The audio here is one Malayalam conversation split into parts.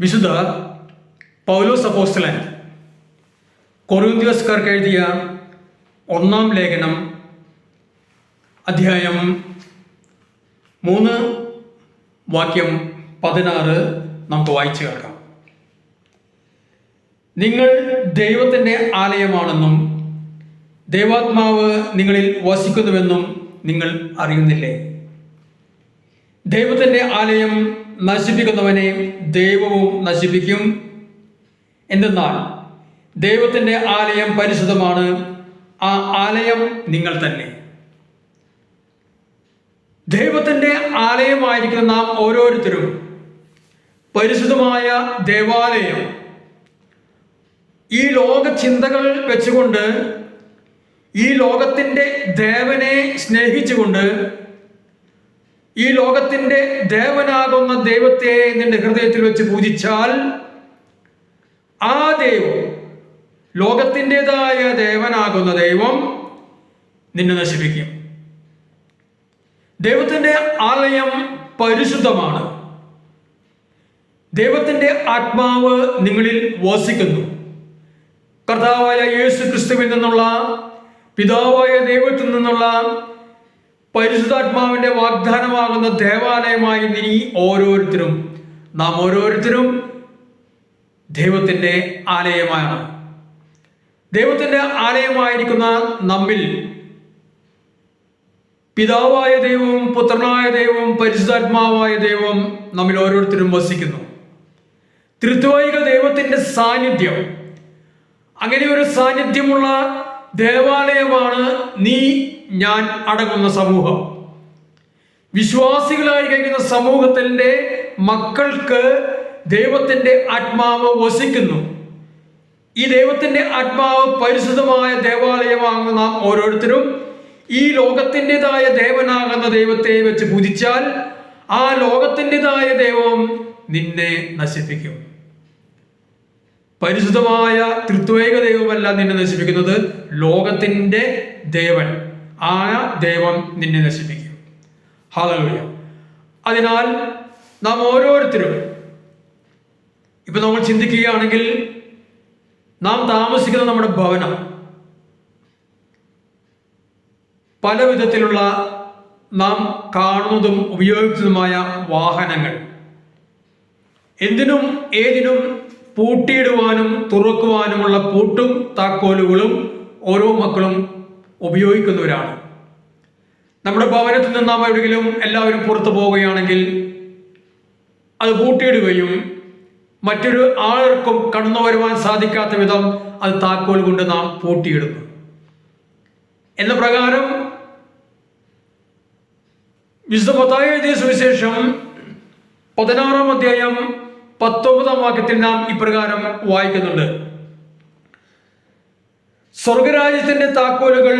വിശുദ്ധ പൗലോസ് അപ്പോസ്റ്റലൻ കൊറിന്ത്യസ്കാർക്ക് എഴുതിയ ഒന്നാം ലേഖനം അധ്യായം മൂന്ന് വാക്യം പതിനാറ് നമുക്ക് വായിച്ചു കേൾക്കാം. നിങ്ങൾ ദൈവത്തിന്റെ ആലയമാണെന്നും ദൈവാത്മാവ് നിങ്ങളിൽ വസിക്കുന്നുവെന്നും നിങ്ങൾ അറിയുന്നില്ലേ? ദൈവത്തിന്റെ ആലയം നശിപ്പിക്കുന്നവനെ ദൈവവും നശിപ്പിക്കും. എന്തെന്നാൽ ദൈവത്തിന്റെ ആലയം പരിശുദ്ധമാണ്. ആ ആലയം നിങ്ങൾ തന്നെ. ദൈവത്തിന്റെ ആലയമായിരിക്കുന്ന നാം ഓരോരുത്തരും പരിശുദ്ധമായ ദേവാലയം. ഈ ലോക ചിന്തകൾ വെച്ചുകൊണ്ട് ഈ ലോകത്തിന്റെ ദേവനെ സ്നേഹിച്ചുകൊണ്ട് ഈ ലോകത്തിന്റെ ദേവനാകുന്ന ദൈവത്തെ നിന്റെ ഹൃദയത്തിൽ വെച്ച് പൂജിച്ചാൽ ആ ദൈവം ലോകത്തിന്റെതായ ദേവനാകുന്ന ദൈവം നിന്നെ നശിപ്പിക്കും. ദൈവത്തിന്റെ ആലയം പരിശുദ്ധമാണ്. ദൈവത്തിന്റെ ആത്മാവ് നിങ്ങളിൽ വസിക്കുന്നു. കർത്താവായ യേശു ക്രിസ്തുവിൽ നിന്നുള്ള പിതാവായ ദൈവത്തിൽ നിന്നുള്ള പരിശുദ്ധാത്മാവിന്റെ വാഗ്ദാനമാകുന്ന ദേവാലയമായി നീ ഓരോരുത്തരും നാം ഓരോരുത്തരും ദൈവത്തിന്റെ ആലയമാണ്. ദൈവത്തിന്റെ ആലയമായിരിക്കുന്ന നമ്മിൽ പിതാവായ ദൈവവും പുത്രനായ ദൈവവും പരിശുദ്ധാത്മാവായ ദൈവം നമ്മിൽ ഓരോരുത്തരും വസിക്കുന്നു. തൃത്വായിക ദൈവത്തിന്റെ സാന്നിധ്യം. അങ്ങനെ ഒരു സാന്നിധ്യമുള്ള ദേവാലയമാണ് നീ ഞാൻ അടങ്ങുന്ന സമൂഹം. വിശ്വാസികളായി കഴിക്കുന്ന സമൂഹത്തിന്റെ മക്കൾക്ക് ദൈവത്തിന്റെ ആത്മാവ് വസിക്കുന്നു. ഈ ദൈവത്തിന്റെ ആത്മാവ് പരിശുദ്ധമായ ദേവാലയമാകുന്ന നാം ഓരോരുത്തരും ഈ ലോകത്തിന്റെതായ ദേവനാകുന്ന ദൈവത്തെ വെച്ച് പൂജിച്ചാൽ ആ ലോകത്തിന്റെതായ ദൈവം നിന്നെ നശിപ്പിക്കും. പരിശുദ്ധമായ തൃത്വേക ദൈവമല്ല നിന്നെ നശിപ്പിക്കുന്നത്. ലോകത്തിന്റെ ദേവൻ ആ ദൈവം നിന്നെ നശിപ്പിക്കും. ഹാലൂയ അതിനാൽ നാം ഓരോരുത്തരും ഇപ്പൊ നമ്മൾ ചിന്തിക്കുകയാണെങ്കിൽ നാം താമസിക്കുന്ന നമ്മുടെ ഭവനം പല വിധത്തിലുള്ള നാം കാണുന്നതും ഉപയോഗിക്കുന്നതുമായ വാഹനങ്ങൾ. എന്തിനും ഏതിനും പൂട്ടിയിടുവാനും തുറക്കുവാനുമുള്ള പൂട്ടും താക്കോലുകളും ഓരോ മക്കളും ഉപയോഗിക്കുന്നവരാണ്. നമ്മുടെ ഭവനത്തിൽ നിന്ന് നാം എവിടെയെങ്കിലും എല്ലാവരും പുറത്തു പോവുകയാണെങ്കിൽ അത് പൂട്ടിയിടുകയും മറ്റൊരു ആൾക്കും കടന്നു വരുവാൻ സാധിക്കാത്ത വിധം അത് താക്കോൽ കൊണ്ട് നാം പൂട്ടിയിടുന്നു. എന്ന പ്രകാരം വിശുദ്ധ പത്തായ സുവിശേഷം പതിനാറാം അധ്യായം പത്തൊമ്പതാം വാക്യത്തിൽ നാം ഇപ്രകാരം വായിക്കുന്നുണ്ട്. സ്വർഗരാജ്യത്തിന്റെ താക്കോലുകൾ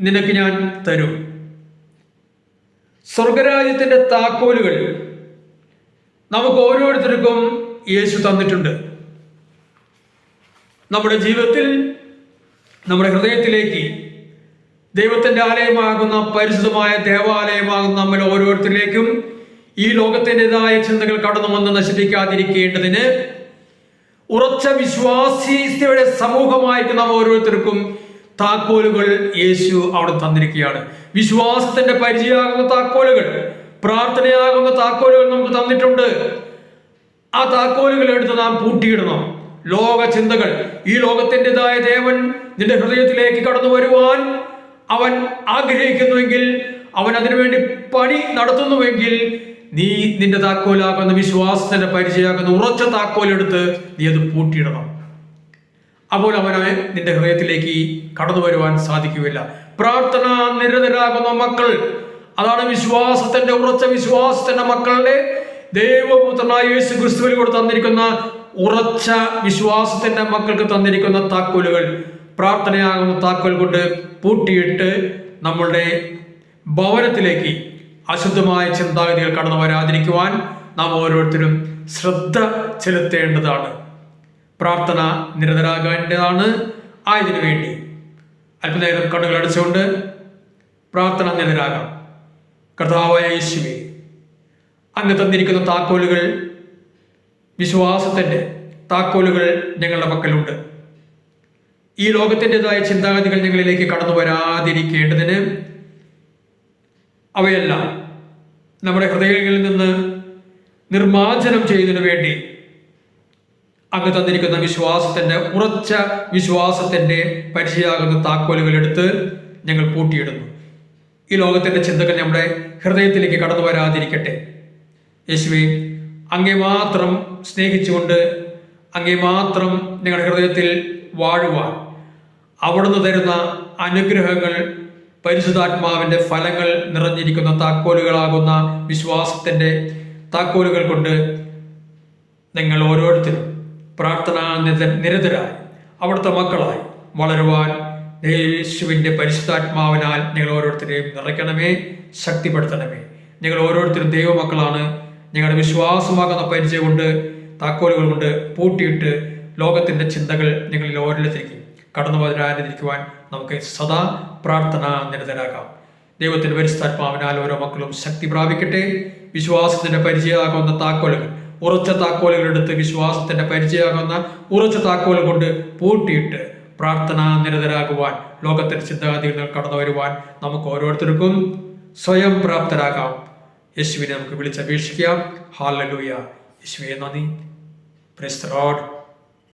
നിനക്ക് ഞാൻ തരും. സ്വർഗരാജ്യത്തിന്റെ താക്കോലുകൾ നമുക്ക് ഓരോരുത്തർക്കും യേശു തന്നിട്ടുണ്ട്. നമ്മുടെ ജീവിതത്തിൽ നമ്മുടെ ഹൃദയത്തിലേക്ക് ദൈവത്തിന്റെ ആലയമാകുന്ന പരിശുദ്ധമായ ദേവാലയമാകുന്ന നമ്മൾ ഓരോരുത്തരിലേക്കും ഈ ലോകത്തിന്റെതായ ചിന്തകൾ കടന്നു വന്ന് നശിപ്പിക്കാതിരിക്കേണ്ടതിന് ഉറച്ച വിശ്വാസിയുടെ സമൂഹമായിട്ട് നാം ഓരോരുത്തർക്കും താക്കോലുകൾ യേശു അവിടെ തന്നിരിക്കുകയാണ്. വിശ്വാസത്തിന്റെ പരിചയമാകുന്ന താക്കോലുകൾ പ്രാർത്ഥനയാകുന്ന താക്കോലുകൾ നമുക്ക് തന്നിട്ടുണ്ട്. ആ താക്കോലുകൾ എടുത്ത് നാം പൂട്ടിയിടണം. ലോക ചിന്തകൾ ഈ ലോകത്തിന്റെതായ ദേവൻ നിന്റെ ഹൃദയത്തിലേക്ക് കടന്നു വരുവാൻ അവൻ ആഗ്രഹിക്കുന്നുവെങ്കിൽ അവൻ അതിനുവേണ്ടി പണി നടത്തുന്നുവെങ്കിൽ നീ നിന്റെ താക്കോലാകുന്ന വിശ്വാസത്തിന്റെ പരിചയമാകുന്ന ഉറച്ച താക്കോലെടുത്ത് നീ അത് പൂട്ടിയിടണം. അപ്പോൾ അവനെ നിന്റെ ഹൃദയത്തിലേക്ക് കടന്നു വരുവാൻ സാധിക്കുകയില്ല. പ്രാർത്ഥന നിരതരാകുന്ന മക്കൾ അതാണ് വിശ്വാസത്തിന്റെ ഉറച്ച വിശ്വാസത്തിന്റെ മക്കളുടെ ദൈവപുത്രനായ യേശു ക്രിസ്തുവിൽ കൂടെ തന്നിരിക്കുന്ന ഉറച്ച വിശ്വാസത്തിന്റെ മക്കൾക്ക് തന്നിരിക്കുന്ന താക്കോലുകൾ. പ്രാർത്ഥനയാകുന്ന താക്കോൽ കൊണ്ട് പൂട്ടിയിട്ട് നമ്മളുടെ ഭവനത്തിലേക്ക് അശുദ്ധമായ ചിന്താഗതികൾ കടന്നു വരാതിരിക്കുവാൻ നാം ഓരോരുത്തരും ശ്രദ്ധ ചെലുത്തേണ്ടതാണ്. പ്രാർത്ഥന നിരതരാകേണ്ടതാണ്. ആയതിനു വേണ്ടി അല്പനേരം കണ്ണുകൾ അടിച്ചുകൊണ്ട് പ്രാർത്ഥന നിരതരാകാം. കർത്താവായ യേശുവേ അങ്ങ് തന്നിരിക്കുന്ന താക്കോലുകൾ വിശ്വാസത്തിന്റെ താക്കോലുകൾ ഞങ്ങളുടെ പക്കലുണ്ട്. ഈ ലോകത്തിന്റെതായ ചിന്താഗതികൾ ഞങ്ങളിലേക്ക് കടന്നു വരാതിരിക്കേണ്ടതിന് അവയെല്ലാം നമ്മുടെ ഹൃദയങ്ങളിൽ നിന്ന് നിർമാർജനം ചെയ്യുന്നതിന് വേണ്ടി അങ്ങ് തന്നിരിക്കുന്ന വിശ്വാസത്തിന്റെ ഉറച്ച വിശ്വാസത്തിന്റെ പരിചയാകുന്ന താക്കോലുകൾ എടുത്ത് ഞങ്ങൾ പൂട്ടിയിടുന്നു. ഈ ലോകത്തിന്റെ ചിന്തകൾ നമ്മുടെ ഹൃദയത്തിലേക്ക് കടന്നു വരാതിരിക്കട്ടെ. യേശുവെ അങ്ങേ മാത്രം സ്നേഹിച്ചുകൊണ്ട് അങ്ങേ മാത്രം നിങ്ങളുടെ ഹൃദയത്തിൽ വാഴുവാൻ അവിടുന്ന് തരുന്ന അനുഗ്രഹങ്ങൾ പരിശുദ്ധാത്മാവിന്റെ ഫലങ്ങൾ നിറഞ്ഞിരിക്കുന്ന താക്കോലുകളാകുന്ന വിശ്വാസത്തിന്റെ താക്കോലുകൾ കൊണ്ട് നിങ്ങൾ ഓരോരുത്തരും പ്രാർത്ഥനാ നിര- നിരതരായി അവിടുത്തെ മക്കളായി വളരുവാൻ യേശുവിന്റെ പരിശുദ്ധാത്മാവിനാൽ നിങ്ങൾ ഓരോരുത്തരെയും നിറയ്ക്കണമേ ശക്തിപ്പെടുത്തണമേ. നിങ്ങൾ ഓരോരുത്തരും ദൈവമക്കളാണ്. ഞങ്ങളുടെ വിശ്വാസമാകുന്ന പരിചയം കൊണ്ട് താക്കോലുകൾ കൊണ്ട് പൂട്ടിയിട്ട് ലോകത്തിന്റെ ചിന്തകൾ നിങ്ങളിൽ ഓരോരുത്തരിക്കും കടന്നു വരാതിരിക്കുവാൻ നമുക്ക് സദാ പ്രാർത്ഥന നിരതരാകാം. ദൈവത്തിന്റെ പരിസ്ഥാത്മാവിനാൽ ഓരോ മക്കളും ശക്തി പ്രാപിക്കട്ടെ. വിശ്വാസത്തിന്റെ പരിചയമാകുന്ന താക്കോലുകൾ ഉറച്ച താക്കോലുകൾ എടുത്ത് വിശ്വാസത്തിന്റെ പരിചയമാകുന്ന ഉറച്ച താക്കോൽ കൊണ്ട് പൂട്ടിയിട്ട് പ്രാർത്ഥന നിരതരാകുവാൻ ലോകത്തിന്റെ ചിന്താഗതികൾ കടന്നു വരുവാൻ നമുക്ക് ഓരോരുത്തർക്കും സ്വയം പ്രാപ്തരാകാം. യേശുവിനെ നമുക്ക് വിളിച്ചപേക്ഷിക്കാം. ഹാലലൂയ യേശുവെ നന്ദി.